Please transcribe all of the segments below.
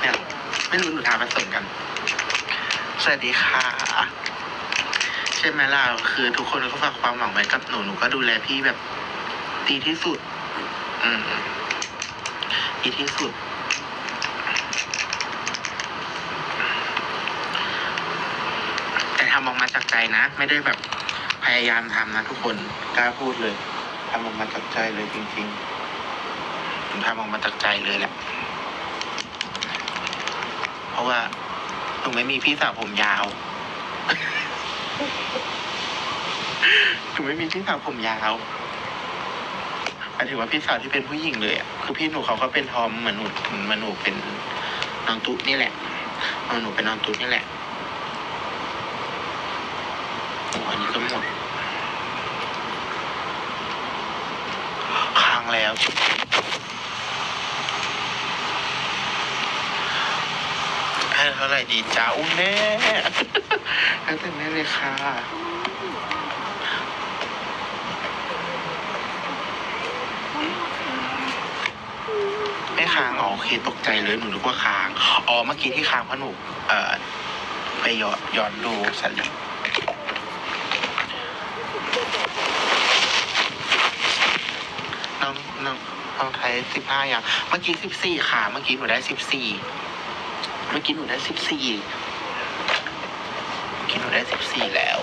เนี่ยไม่รู้หนูทาผสมกัน สวัสดีค่ะ ใช่ไหมล่ะคือ ทุกคนก็ฝากความหวังไว้กับหนูหนูก็ดูแลพี่แบบดีที่สุด อืมดีที่สุดแต่ทำออกมาจากใจนะ ไม่ได้แบบพยายามทำนะทุกคนกล้าพูดเลยทำออกมาจากใจเลยจริงๆผมทำออกมาจากใจเลยแหละ ราะว่าหนูไม่มีพี่สาวผมยาวหนูไม่มีพี่สาวผมยาวหมายถึงว่าพี่สาวที่เป็นผู้หญิงเลยอะคือพี่หนูเขาก็เป็นทอมเหมือนหนูเหมือนหนูเป็นน้องตุ๊นี่แหละเหมือนหนูเป็นน้องตุ๊นี่แหละโอ้อันนี้ก็หมดค้างแล้ว ให้เท่าไหร่ดีจ้าอุ้มแม่ให้แต่แม่เลยค่ะไม่ค้างอ๋อโอเคตกใจเลยหนูนึกว่าค้าง อ๋อเมื่อกี้ที่ค้างเพราะหนูเอ่อไปย้อนย้อนดูสลิปน้องน้องน้องไทยสิบห้าอย่าง เมื่อกี้สิบสี่ค่ะ เมื่อกี้หนูได้สิบสี่ เมื่อกี้หนูได้สิบสี่หนูได้สิบสี่แล้ว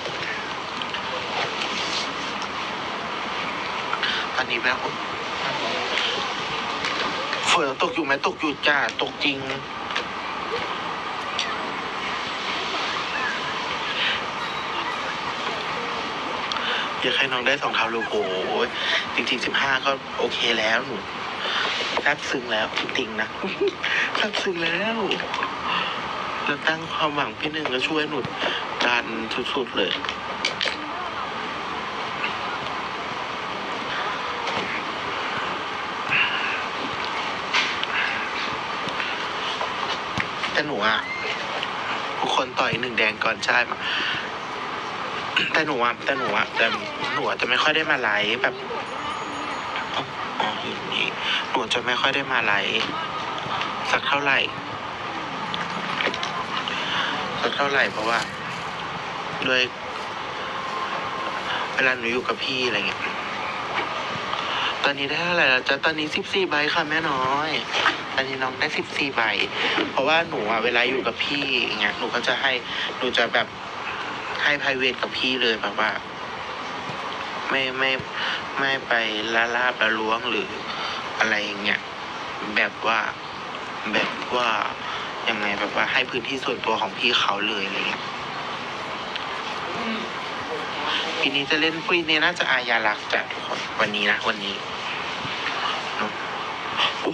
ตอนนี้แม่ผมฝนตกอยู่ไหมตกอยู่จ้า ตกจริง อยากให้น้องได้สองเท้าลูกโอ้ยจริงๆสิบห้าก็โอเคแล้วหนู ซาบซึ้งแล้วจริงๆนะซาบซึ้งแล้วแล้วตั้งความหวังพี่หนึ่งก็ช่วยหนุดันสุดๆเลยแต่หนูอะทุกคนต่อยหนึ่งแดงก่อนใช่ไหมแต่หนูอะแต่หนูอะแต่หนูอะจะไม่ค่อยได้มาไลฟ์แบบ อ๋ออย่างนี้หนูจะไม่ค่อยได้มาไลฟ์สักเท่าไหร่ สักเท่าไหร่เพราะว่าด้วยเวลาหนูอยู่กับพี่อะไรเงี้ย ตอนนี้ได้เท่าไหร่แล้วจ๊ะตอนนี้สิบสี่ใบค่ะแม่น้อย ตอนนี้น้องได้สิบสี่ใบ เพราะว่าหนูอะเวลาอยู่กับพี่อย่างเงี้ย หนูก็จะให้ หนูจะแบบให้ p r i v a t กับพี่เลยแบบว่า ไม่ไม่ ไม่ไปละลาบละล้วงหรืออะไรอย่างเงี้ยแบบว่าแบบว่ายังไงแบบว่าให้พื้นที่ส่วนตัวของพี่เขาเลยอะไรเงี้ยปีนี้จะเล่นปีนี้น่าจะอายารักจ้ะทุกคนวันนี้นะวันนี้เนอะ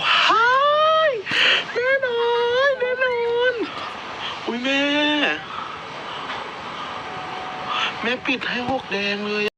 ว้ายแน่นอนแน่นอนอุ้ยแม่ แม่ปิดให้หกแดงเลย